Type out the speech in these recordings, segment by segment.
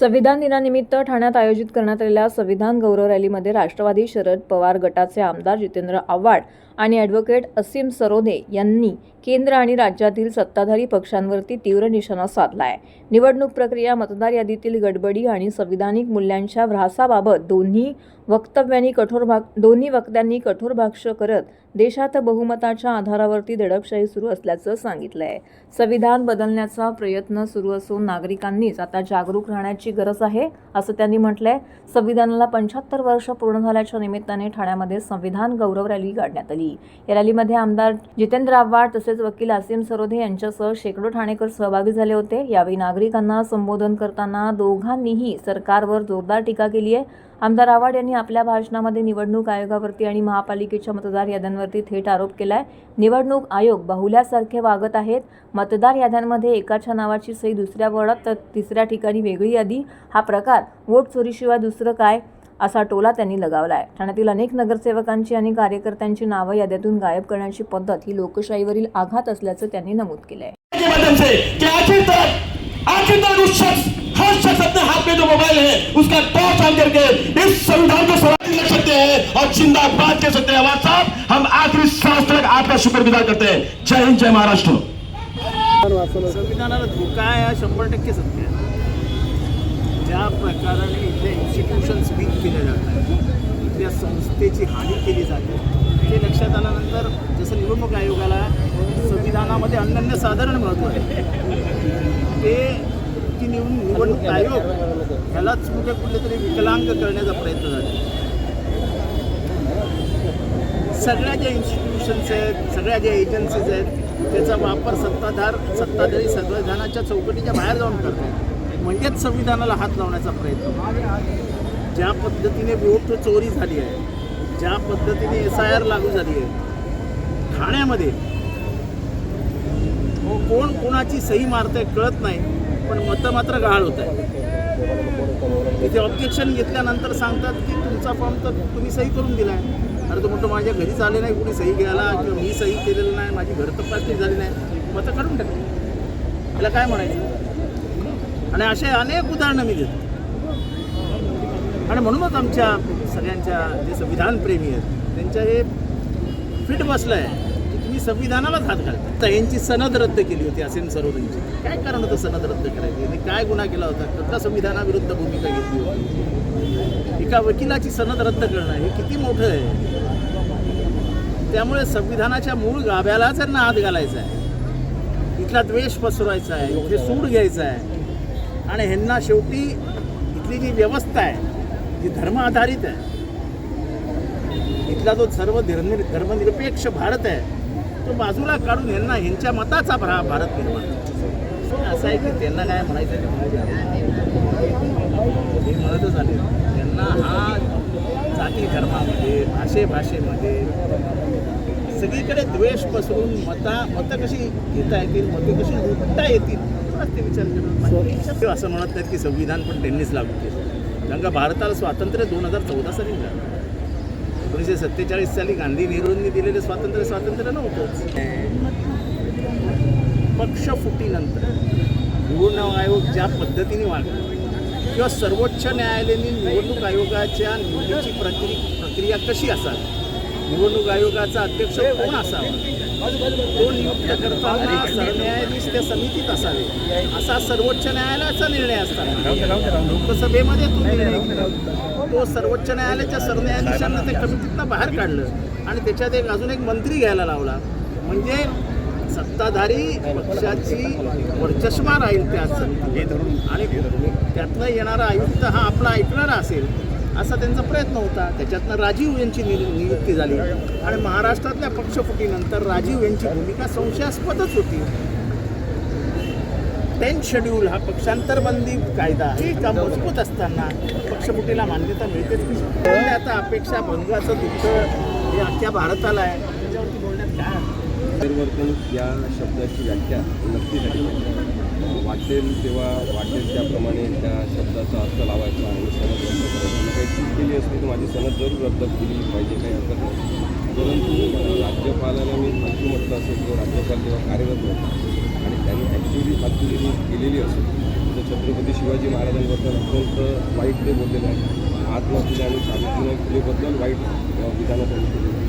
संविधान दिनानिमित्त ठाण्यात आयोजित करण्यात आलेल्या संविधान गौरव रॅलीमध्ये राष्ट्रवादी शरद पवार गटाचे आमदार जितेंद्र आव्हाड आणि ॲडव्होकेट असीम सरोदे यांनी केंद्र आणि राज्यातील सत्ताधारी पक्षांवरती तीव्र निशाणा साधला आहे निवडणूक प्रक्रिया मतदार यादीतील गडबडी आणि संविधानिक मूल्यांच्या भ्रासाबाबत दोन्ही वक्तव्यांनी कठोर भाग दोन्ही वक्त्यांनी कठोर भाष्य करत देशात बहुमताच्या आधारावरती दडपशाही सुरू असल्याचं सांगितलं आहे संविधान बदलण्याचा प्रयत्न सुरू असून नागरिकांनीच आता जागरूक राहण्याची गरज आहे असं त्यांनी म्हटलंय. संविधानाला पंच्याहत्तर वर्ष पूर्ण झाल्याच्या निमित्ताने ठाण्यामध्ये संविधान गौरव रॅली काढण्यात आली. या रॅलीमध्ये आमदार जितेंद्र आव्हाड तसेच वकील आसिम सरोदे यांच्यासह शेकडो ठाणेकर सहभागी झाले होते. यावेळी नागरिकांना संबोधन करताना दोघांनीही सरकारवर जोरदार टीका केली आहे आमदार आव्हाड यांनी आपल्या भाषणामध्ये निवडणूक आयोगावरती आणि महापालिकेच्या मतदार याद्यांवरती थेट आरोप केलाय. निवडणूक आयोग बाहुल्यासारखे वागत आहेत. मतदार याद्यांमध्ये एकाच्या नावाची सही दुसऱ्या वळत तर तिसऱ्या ठिकाणी वेगळी यादी. हा प्रकार वोट चोरीशिवाय दुसरं काय? असा टोला त्यांनी लगावलाय. ठाण्यातील अनेक नगरसेवकांची आणि कार्यकर्त्यांची नावं याद्यातून गायब करण्याची पद्धत ही लोकशाहीवरील आघात असल्याचं त्यांनी नमूद केलंय. के माध्यम से कि आखिर तक आखिर तक उस शख्स हर शख्स अपने हाथ में जो मोबाइल है उसका टॉर्च ऑन करके इस संविधान को कर सकते हैं और जिंदाबाद कह सकते हैं आवाज साहब हम आखिरी सांस तक आपका शुक्रगुजार करते हैं। जय हिंद जय महाराष्ट्र। संविधानाला धोका आहे हा शंभर टक्के सत्य आहे. ज्या प्रकाराने इथल्या इन्स्टिट्यूशन्स वीक केले जातात इथल्या संस्थेची हानी केली जाते ते लक्षात आल्यानंतर जसं निवडणूक आयोगाला संविधानामध्ये अनन्य साधारण महत्त्व आहे. ते की निवडणूक निवडणूक आयोग ह्यालाच कुठे कुठले तरी विकलांग करण्याचा प्रयत्न झाला. सगळ्या ज्या इन्स्टिट्यूशन्स आहेत सगळ्या ज्या एजन्सीज आहेत त्याचा वापर सत्ताधार सत्ताधारी संविधानाच्या चौकटीच्या बाहेर जाऊन करतात म्हणजेच संविधानाला हात लावण्याचा प्रयत्न. ज्या पद्धतीने वोट चोरी झाली आहे ज्या पद्धतीने एस आय आर लागू झाली आहे ठाण्यामध्ये कोण कोणाची सही मारतंय कळत नाही पण मतं मात्र गहाळ होत आहे तिथे ऑब्जेक्शन घेतल्यानंतर सांगतात की तुमचा फॉर्म तर तुम्ही सही करून दिला आहे अरे तो म्हणतो माझ्या घरीच आले नाही कुणी सही घ्यायला किंवा मी सही केलेलं नाही माझी घर तपासणी झाली नाही. मतं काढून टाकली त्याला काय म्हणायचं? आणि असे अनेक उदाहरणं मी देतो. आणि म्हणूनच आमच्या सगळ्यांच्या जे संविधानप्रेमी आहेत त्यांच्या हे फिट बसलं आहे की तुम्ही संविधानालाच हात घालता तर यांची सनद रद्द केली होती असेन सरोदंची काय कारण होतं सनद रद्द करायची? आणि काय गुन्हा केला होता? कुठल्या संविधानाविरुद्ध भूमिका घेतली होती? एका वकिलाची सनद रद्द करणं हे किती मोठं आहे? त्यामुळे संविधानाच्या मूळ गाभ्याला त्यांना हात घालायचा आहे इथला द्वेष पसरवायचा आहे इथे सूड घ्यायचा आहे आणि ह्यांना शेवटी इथली जी व्यवस्था आहे जी धर्म आधारित आहे. इथला जो सर्व धर्म धर्मनिरपेक्ष भारत आहे तो बाजूला काढून ह्यांना ह्यांच्या मताचा भरा भारत निर्माण करायचा. असं आहे की त्यांना काय म्हणायचं ते म्हणू म्हणतच आले त्यांना हा जाती धर्मामध्ये भाषेभाषेमध्ये सगळीकडे द्वेष पसरून मता मतं कशी घेता येतील मतं कशी लुटता येतील थोडाच ते विचार करत ते असं म्हणत नाहीत की संविधान पण त्यांनीच लागू केलं. कारण का भारताला स्वातंत्र्य दोन हजार चौदा साली मिळालं. एकोणीसशे सत्तेचाळीस साली गांधी नेहरूंनी दिलेले स्वातंत्र्य स्वातंत्र्य नव्हतंच पक्षफुटीनंतर निवडणूक आयोग ज्या पद्धतीने वागला किंवा सर्वोच्च न्यायालयाने निवडणूक आयोगाच्या निवडीची प्रक्रि प्रक्रिया कशी असावी? निवडणूक आयोगाचा अध्यक्ष कोण असावा? तो नियुक्त करताना सरन्यायाधीश त्या समितीत असावे. असा सर्वोच्च न्यायालयाचा निर्णय असताना. लोकसभेमध्ये तो निर्णय तो सर्वोच्च न्यायालयाच्या सरन्यायाधीशांना त्या कमिटीतनं बाहेर काढलं आणि त्याच्यात एक अजून एक मंत्री घ्यायला लावला. म्हणजे सत्ताधारी पक्षाची वर्चस्मा राहील त्या समितीत आणि त्यातनं येणारा आयुक्त हा आपला ऐकणारा असेल. असा त्यांचा प्रयत्न होता. त्याच्यातनं राजीव यांची नि नियुक्ती झाली. आणि महाराष्ट्रातल्या पक्षफुटीनंतर राजीव यांची भूमिका संशयास्पदच होती. टेन्थ शेड्यूल हा पक्षांतरबंदी कायदा हे का मजबूत असताना पक्षफुटीला मान्यता मिळतेच कशी? आता अपेक्षा भंगाचं दुःख हे अख्ख्या भारताला आहे. त्याच्यावरती बोलण्यात काय परिवर्तन या शब्दाची व्याख्या नक्की झाली वाटेल तेव्हा वाटेल त्याप्रमाणे त्या शब्दाचा अर्थ लावायचा आणि सनद रद्द करायची. मी काही चूक केली असली तर माझी सनद जरूर रद्द केली पाहिजे काही हरकत नाही. परंतु राज्यपालाला मी फालतू म्हटलं असेल किंवा राज्यपाल जेव्हा कार्यरत नव्हता आणि त्यांनी ॲक्च्युली फालतूगिरी केलेली असेल छत्रपती शिवाजी महाराजांबद्दल अत्यंत वाईट ते बोललेले आहे महात्मा फुले आणि सावित्रीबाई फुलेबद्दल वाईट विधानं त्यांनी केलेली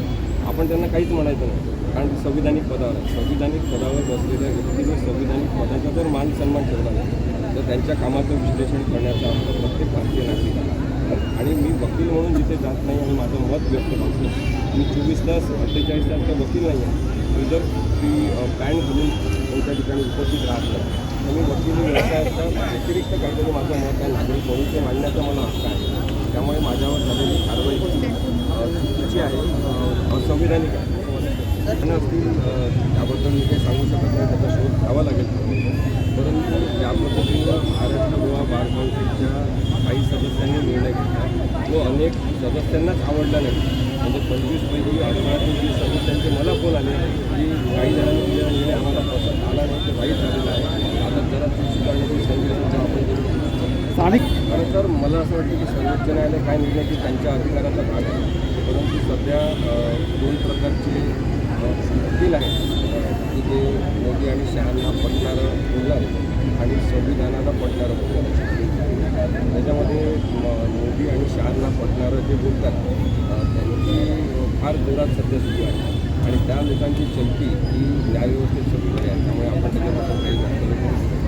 आपण त्यांना काहीच म्हणायचं नाही. कारण संविधानिक पदावर आहे. संविधानिक पदावर बसलेल्या व्यक्तीने संविधानिक पदाचा जर मान सन्मान ठेवला नाही तर त्यांच्या कामाचं विश्लेषण करण्याचा हक्क प्रत्येक भारतीय नागरिक आणि मी वकील म्हणून जिथे जात नाही आणि माझं मत व्यक्त करतो मी चोवीस तास अठ्ठेचाळीस तास का वकील नाही आहे. मी जर ती बँड घालून कोणत्या ठिकाणी उपस्थित राहत नाही तर मी वकील व्यवसायाच्या व्यतिरिक्त काहीतरी माझं मत आहे नागरिक म्हणून ते मांडण्याचा मला हक्क आहे त्यामुळे माझ्यावर झालेली कारवाई चुकीची आहे अ, असंविधानिक आहे. असतील त्याबद्दल मी काही सांगू शकत नाही त्याचा शोध घ्यावा लागेल. परंतु या पद्धतीनं महाराष्ट्र गोवा बार काउन्सिलच्या काही सदस्यांनी निर्णय घेतला तो अनेक सदस्यांनाच आवडला नाही. म्हणजे पंचवीसपैकी अठरातील वीस सदस्यांचे मला फोन आले की काही जणांनी दिलेला निर्णय आम्हाला पसंत आला नाही ते वाईट झालेला आहे. आता जरा ती सुधारण्याची संविधानाचा आपण करू स्थानिक खरं तर मला असं वाटतं की सर्वोच्च न्यायालय काय निर्णय की त्यांच्या अधिकाराचा भाग आहे. परंतु सध्या दोन प्रकारचे वकील आहेत. की ते मोदी आणि शहांना पटणारं बोललं आणि संविधानाला पटणारं बोललं. त्याच्यामध्ये मोदी आणि शहांना पटणारं जे बोलतात त्यांची फार जोरात सध्या सुरू आहे आणि त्या लोकांची चलती ही न्यायव्यवस्थेत सगळी आहे. त्यामुळे आपण त्याच्याबद्दल काही जास्त